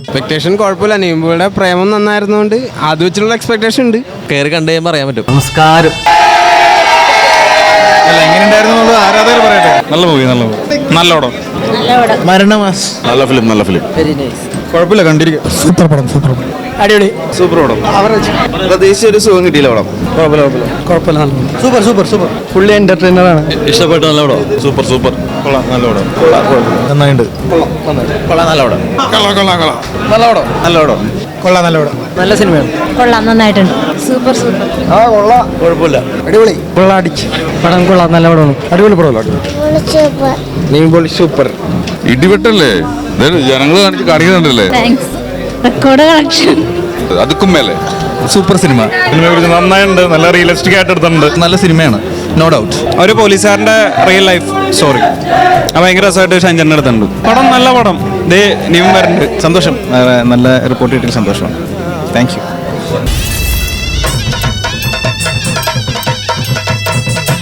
Expectation കുഴപ്പമില്ല. നീമ്പുകളുടെ പ്രേമം നന്നായിരുന്നോണ്ട് അത് വെച്ചിട്ടുള്ള എക്സ്പെക്ടേഷൻ ഉണ്ട്. കയറി കണ്ടു കഴിയുമ്പോൾ അറിയാൻ പറ്റും. നമസ്കാരം. ആരാധകർ പറയട്ടെ? നല്ല മൂവി നല്ല മൂവി നല്ലോടം മരണമാസ് നല്ല ഫിലിം നല്ല ഫിലിം കുഴപ്പമില്ല കണ്ടിരിക്കുക സൂപ്പർ പടം സൂപ്പർ പടം അടിപൊളി. സൂപ്പർ പടം. പ്രതീക്ഷിച്ച ഒരു സുഖം കിട്ടിയില്ല പടം. കുഴപ്പമില്ല super super super. Fully entertainer ആണ്. ഇഷ്ടപ്പെട്ടു നല്ല പടം. Super super. കൊള്ളാം നല്ല പടം. നന്നായിട്ടുണ്ട് കൊള്ളാം. നല്ല പടം. കൊള്ളാം കൊള്ളാം കൊള്ളാം. നല്ല പടം. നല്ല പടം. കൊള്ളാം നല്ല പടം. നല്ല സിനിമയാണ്. കൊള്ളാം നന്നായിട്ടുണ്ട്. Super super. കുഴപ്പമില്ല. അടിപൊളി. കൊള്ളാം അടിച്ച്. പടം കൊള്ളാം നല്ല പടമാണ്. അടിപൊളി പടമല്ലോ? നീമ്പോളി സൂപ്പർ. ഇടിവെട്ടല്ലേ? ജനങ്ങൾ കാണിച്ച് കാണിക്കുന്നുണ്ടല്ലേ? Thanks record collection. അതുക്കും മേലെ. Super cinema. സിനിമയെക്കുറിച്ച് നന്നായിട്ടുണ്ട് നല്ല റിയലിസ്റ്റിക് ആയിട്ട് എടുത്തിട്ടുണ്ട്. നല്ല സിനിമയാണ്. നോ ഡൗട്ട് ഒരു പോലീസുകാരന്റെ റിയൽ ലൈഫ് സ്റ്റോറി ഭയങ്കര രസമായിട്ട് ഷഞ്ചന്റെ അടുത്തുണ്ട്. പടം നല്ല പടം. ദേ നിയമം വരുന്നുണ്ട് സന്തോഷം. നല്ല റിപ്പോർട്ട് കിട്ടിയ സന്തോഷമാണ്. Thank you